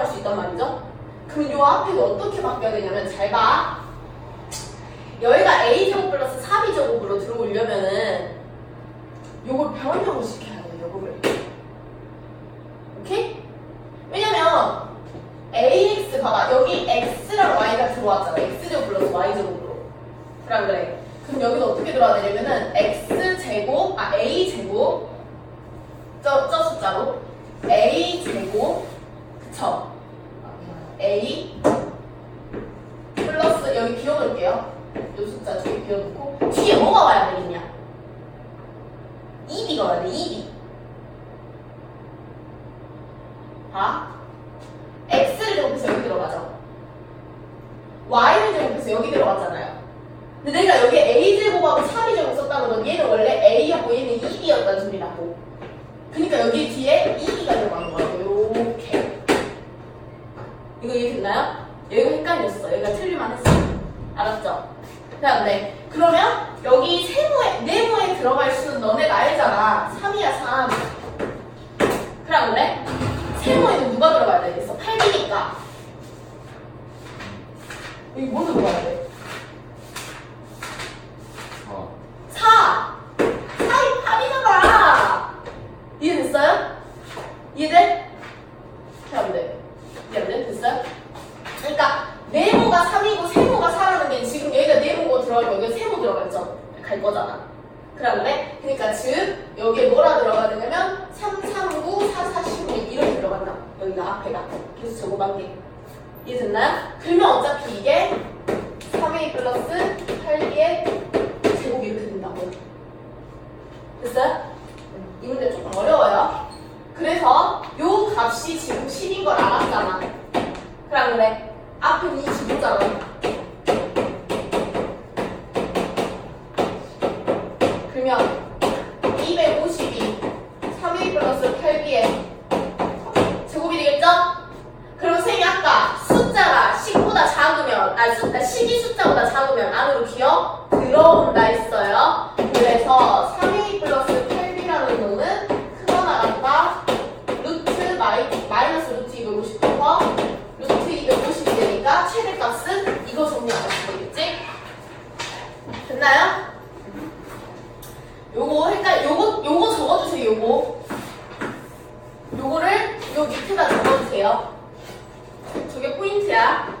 사용할 수 있단 말이죠? 그럼 요 앞에가 어떻게 바뀌어야 되냐면 잘 봐. 여기가 a제곱 플러스 3b제곱으로 들어오려면은 요걸 변형을 시켜야 돼요, 요거를. 오케이? 왜냐면 ax 봐봐 여기 x랑 y가 들어왔잖아 x제곱 플러스 y제곱으로 그래 안 그래? 그럼 여기는 어떻게 들어와야 되냐면은 x제곱 아 a제곱 저, 저 숫자로 a제곱 그쵸? a 플러스 여기 비워놓을게요 요 숫자 뒤에 비워놓고 뒤에 뭐가 와야 되겠냐 2b가 와야 돼 2b 봐 x를 제곱해서 여기 들어가죠. y를 제곱해서 여기 들어갔잖아요. 근데 내가 여기 a 제곱하고 3이 제곱 썼다는 건 얘는 원래 a였고 얘는 2b였다는 소리라고. 그러니까 여기 뒤에 2b가 들어가는 거예요. 요렇게. 이거 이해됐나요? 여기가 헷갈렸어. 여기가 틀릴만 했어. 알았죠? 그다음 네. 그러면 여기 세모에 네모에 들어갈 수는 너네가 알잖아. 3이야 3. 그래 안 그래? 세모에는 누가 들어가야 되겠어? 8이니까. 여기 뭐는 들어가야 돼? 어. 4! 4이 8이잖아! 이해됐어요? 이해돼? 안 돼. 이해 안 돼? 됐어요? 그러니까, 네모가 3이고 세모가 4라는 게 지금 여기가 네모고 들어가고 여기가 세모 들어갔죠? 갈 거잖아. 그래 안 돼? 그러니까 즉, 여기에 뭐라 들어가야 되냐면 3, 3, 9, 4, 4, 16 이렇게 들어간다. 여기가 앞에가. 그래서 저거만 게. 이해됐나요? 그러면 어차피 이게 3a 플러스 8b의 제곱이 이렇게 된다고요. 됐어요? 이 문제 조금 어려워요. 그래서 요 값이 지금 10인 걸 알았잖아. 그래 안 그래? 앞은 25잖아. 그러면 252 3a 플러스 8b의 제곱이 되겠죠? 그럼 선생님이 아까 숫자가 10보다 작으면 아 숫자 12 숫자보다 작으면 안으로 기어 들어온다 했어요. 그래서 3a 플러스 8b라는 놈은 크거나 같다 루트 마이, 마이너스 루트 250에서 루트 250이 되니까 최대값은 이거 정리하면 되겠지? 됐나요? 요거 헷갈 요거 요거 적어주세요 요거 요거를 요 밑에다 적어주세요 저게 포인트야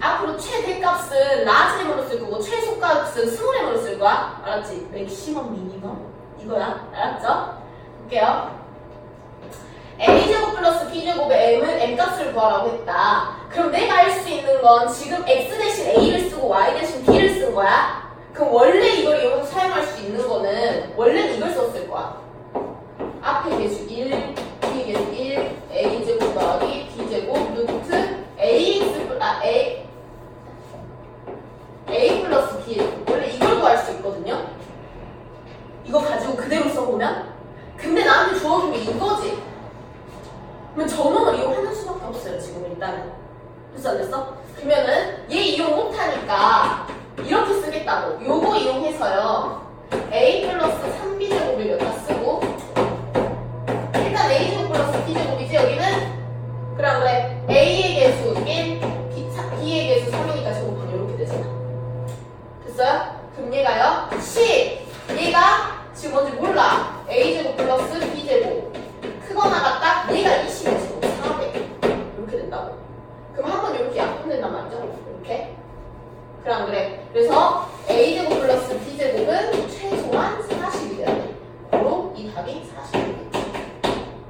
앞으로 최대값은 라지름으로 쓸 거고 최소값은 스몰엠으로 쓸 거야. 알았지? 맥시멈 미니멈 이거야. 알았죠? 볼게요. a제곱 플러스 b제곱의 m은 m값을 구하라고 했다. 그럼 내가 할 수 있는 건 지금 x 대신 a를 쓰고 y 대신 b를 쓴 거야. 그럼 원래 이걸 이용해서 사용할 수 있는 거는 원래는 이걸 썼을 거야. 앞에 계수 1, 뒤에 계수 1, a제곱 더하기 b제곱 루트 ax 플- 아 a a 플러스 b 원래 이걸 구할 수 있거든요. 이거 가지고 그대로 써보면? 근데 나한테 주어준 게 이거지. 그러면 전원을 이용하는 수밖에 없어요 지금 일단은. 됐어 안 됐어? 그러면은 얘 이용 못하니까 이렇게 쓰겠다고. 요거 이용해서요. A 플러스 3b 제곱을 여기다 쓰고 일단 a 제곱 플러스 b 제곱이지 여기는? 그래 안 그래 a의 개수 1 b, 차- b의 개수 3이니까 제곱하면 이렇게 되잖아. 됐어요? 그럼 얘가요? 10 얘가 지금 뭔지 몰라? A 제곱 플러스 b 제곱. 크거나 같다 얘가 20의 제곱 4배 이렇게 된다고. 그럼 한 번 이렇게 약분된단 말이죠? 이렇게? 안 그래. 그래서 a 제곱 플러스 b 제곱은 최소한 40이 돼야 돼. 바로 이 답이 40이겠지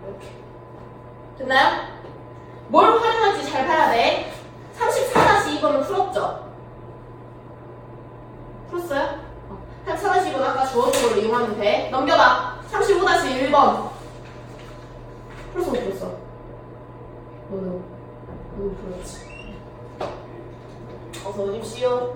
이렇게. 됐나요? 뭘 활용할지 잘 봐야 돼. 34-2번은 풀었죠? 풀었어요? 34-2번 아까 주어진 걸로 이용하면 돼. 넘겨봐. 35-1번. 풀었어 못 풀었어? 너도 너도 풀었지. 어서 오십시오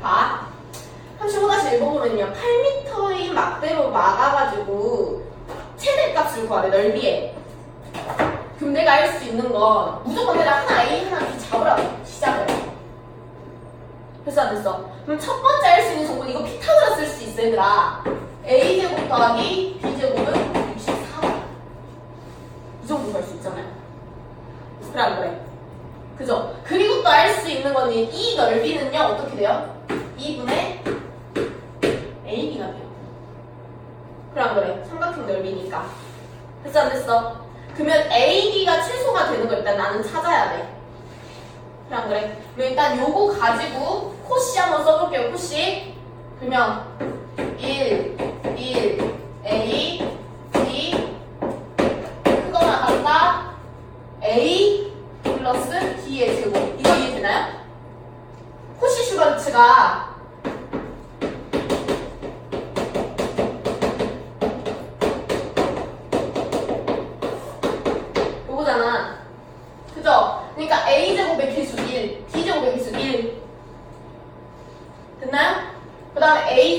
봐. 35-1번 보면요. 8m의 막대로 막아가지고 최대값을 구하래, 넓이에. 그럼 내가 알 수 있는 건 무조건 내가 하나 A, 하나 B 잡으라고. 시작을. 됐어, 안 됐어? 그럼 첫 번째 알 수 있는 정보는 이거 피타고라 쓸 수 있어, 얘들아. A제곱 더하기 B제곱은 64. 이 정도 갈 수 있잖아요. 그래, 안 그래? 그죠? 그리고 또 알 수 있는 거는 이 넓이는요, 어떻게 돼요? 2분의 AB가 돼요. 그래 안 그래? 삼각형 넓이니까. 됐어 안 됐어? 그러면 AB가 최소가 되는 거 일단 나는 찾아야 돼. 안 그래? 그럼 일단 요거 가지고 코시 한번 써볼게요. 코시. 그러면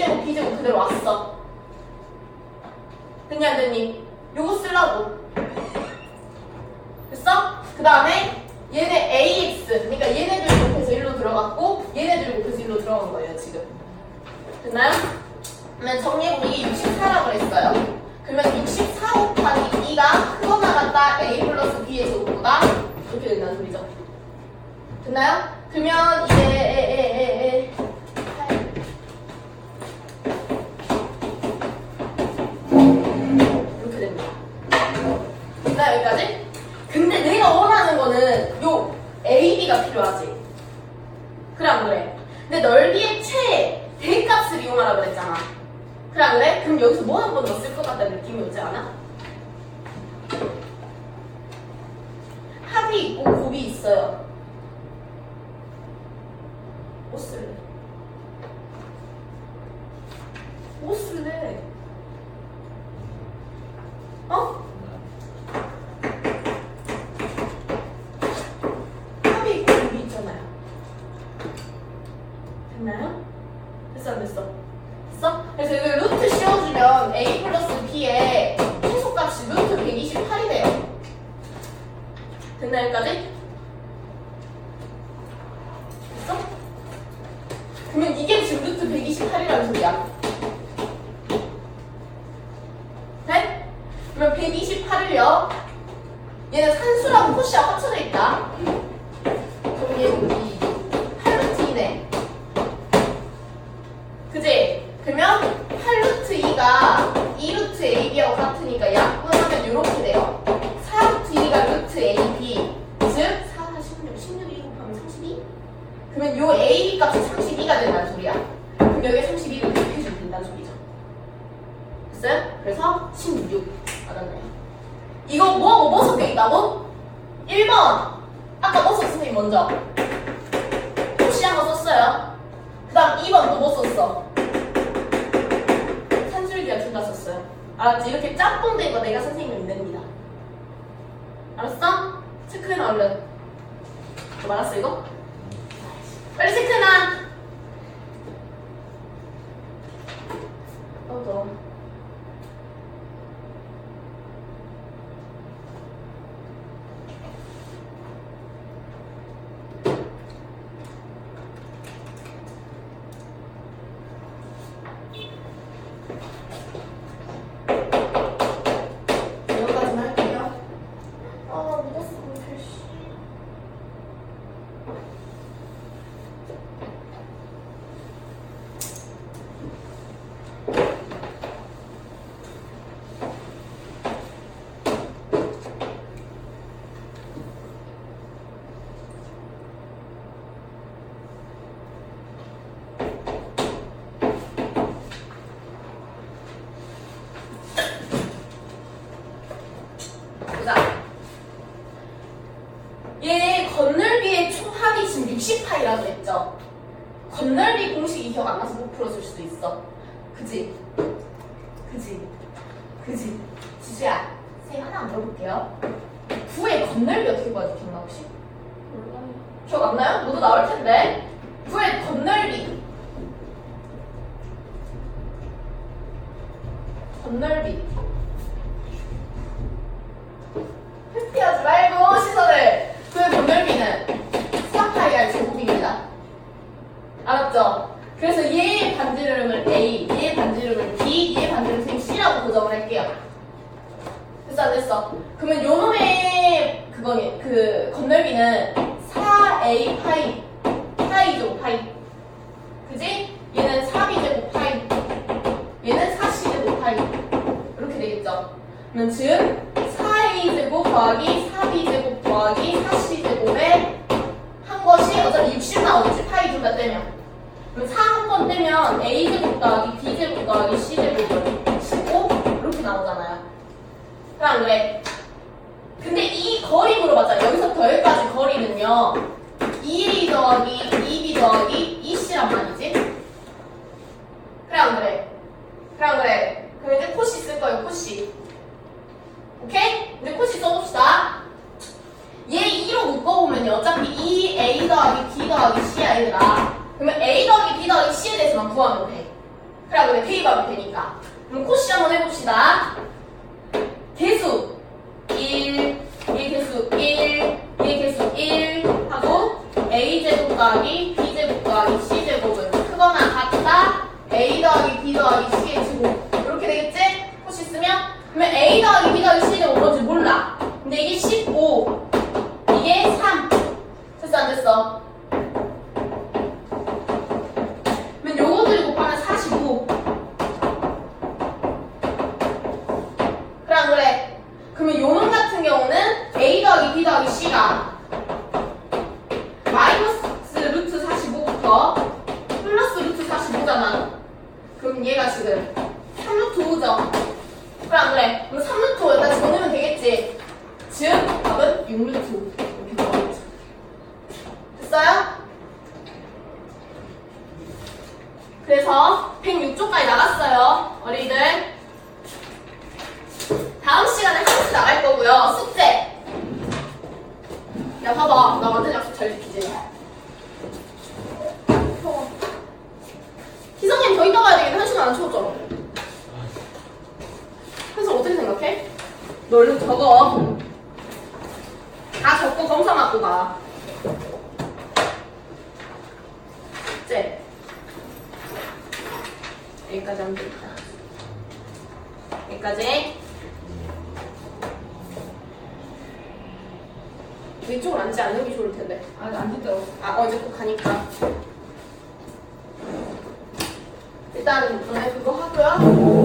A제곱, B제곱 그대로 왔어. 됐냐, 안 됐니? 요거 쓰려고. 됐어? 그 다음에 얘네 AX, 그러니까 얘네들 곱해서 1로 들어갔고 얘네들 곱해서 1로 들어간 거예요, 지금. 됐나요? 그러면 정리해보면 이게 64라고 했어요. 그러면 64 곱하기 2가 크거나 같다 A 플러스 B의 제곱보다 이렇게 된다는 소리죠. 됐나요? 그러면 이게 에에에에 이렇게 됩니다. 됐나요? 여기까지? 근데 내가 원하는 거는 요 AB가 필요하지. 그래 안 그래? 근데 넓이의 최 대값을 이용하라 그랬잖아. 그래 안 그래? 그럼 여기서 뭐 한 번 더 쓸 것 같다는 느낌이 오지 않아? 합이 있고 곱이 있어요. 뭐 쓸래? 뭐 쓸래? 어? 합이 있고 곱이 있잖아요. 됐나요? 됐어 안 됐어? 됐어? 그래서 이걸 루트 씌워주면 a 플러스 b의 최소값이 루트 128이 돼요. 됐나 여기까지? 됐어? 그러면 이게 지금 루트 128이라는 소리야. 네? 그러면 128을요. 얘는 산수랑 코시와 합쳐져 있다. 그럼 얘는 이 8루트이네. 그지? 그러면 8루트 2가 2루트 AB하고 같으니까 약 요 AB 값이 32가 된다는 소리야. 그럼 여기에 32를 곱해주면 된다는 소리죠. 됐어요? 그래서 16. 맞았나요? 이거 뭐하고 뭐 섞여 있다고? 1번. 아까 뭐 선생님 먼저? 혹시 한번 썼어요? 그 다음 2번 또 뭐 썼어? 알았지? 이렇게 짬뽕 된 거 내가 선생님을 냅니다. 알았어? 체크해놔 얼른. 너 말았어 이거? 빨리 체크해놔. 어 더워. 여기까지만 할게요. 아, 믿었어, 못해, 씨. 보자. 얘 건널비의 총합이 지금 60파이라고 했죠? 건널비 공식이 기억 안 나서 못 풀었을 수도 있어. 그지? 그지? 그지? 지수야, 쌤 하나 물어볼게요. 9의 건널비 어떻게 구하지? 기억나 혹시? 몰라요. 기억 안 텐데. 9의 건널비. 건널비. 회피하지 말고 시선을. 9의 건널비는 4파이알 제곱입니다. 알았죠? 그래서 얘의 반지름을 A, 얘의 반지름을 B, 얘의 반지름을 쌤 C라고 고정을 할게요. 됐어 안 됐어? 그러면 요 놈의 그거니 그 건널비는 4a 파이 파이 제곱 파이 그지? 얘는 4b 제곱 파이 얘는 4c 제곱 파이 이렇게 되겠죠? 그러면 즉 4a 제곱 더하기 4b 제곱 더하기 4c 제곱에 한 것이 어차피 60 나오겠지 파이 둘 다 떼면 그럼 4 한 번 떼면 a 제곱 더하기 b 제곱 더하기 c 제곱은 15 이렇게 나오잖아요 그냥 그래. 근데 이 거리 물어봤잖아. 여기서부터 여기까지 거리는요. 2a 더하기 2b 더하기 2c란 말이지. 그래 안 그래? 그래 안 그래? 그럼 이제 코시 쓸 거예요. 코시. 오케이? 이제 코시 써봅시다. 얘 2로 묶어보면요. 2a 더하기 b 더하기 c야 얘들아. 그러면 a 더하기 b 더하기 c에 대해서만 구하면 돼. 그래 안 그래? 대입하면 되니까. 그럼 코시 한번 해봅시다. 개수 1, 얘 개수 1, 얘 개수 1 하고 a제곱 더하기 b제곱 더하기 c제곱은 크거나 같다 a 더하기 b 더하기 c의 제곱 이렇게 되겠지? 혹시 쓰면 그러면 a 더하기 b 더하기 c제곱 뭔지 몰라 근데 이게 15 이게 3 됐어 안 됐어? 그러면 요거들 곱하면 45 그래 안 그래? 그러면 요놈 같은 경우는 a 더하기 b 더하기 c가 마이너스 루트 45부터 플러스 루트 45잖아. 그럼 얘가 지금 3루트 5죠. 그래 안 그래? 그럼 3루트 5 여기다 집어넣으면 되겠지. 즉 답은 6루트 5 이렇게 나오겠죠. 됐어요? 그래서 106쪽까지 나갔어요. 어린이들. 다음 시간에 한수 나갈 거고요. 숙제. 야, 봐봐. 나 완전 약속 잘 지키지. 어. 희성님 더 이따 가야 되겠네. 한 시간 안 채웠잖아. 그래서 어떻게 생각해? 너 얼른 적어. 다 적고 검사 맞고 가. 숙제. 여기까지 하면 되겠다. 여기까지. 이쪽으로 앉지 않는 게 좋을 텐데. 아직 안 됐다고. 아, 어제 꼭 가니까. 일단, 너네 그거 하고요.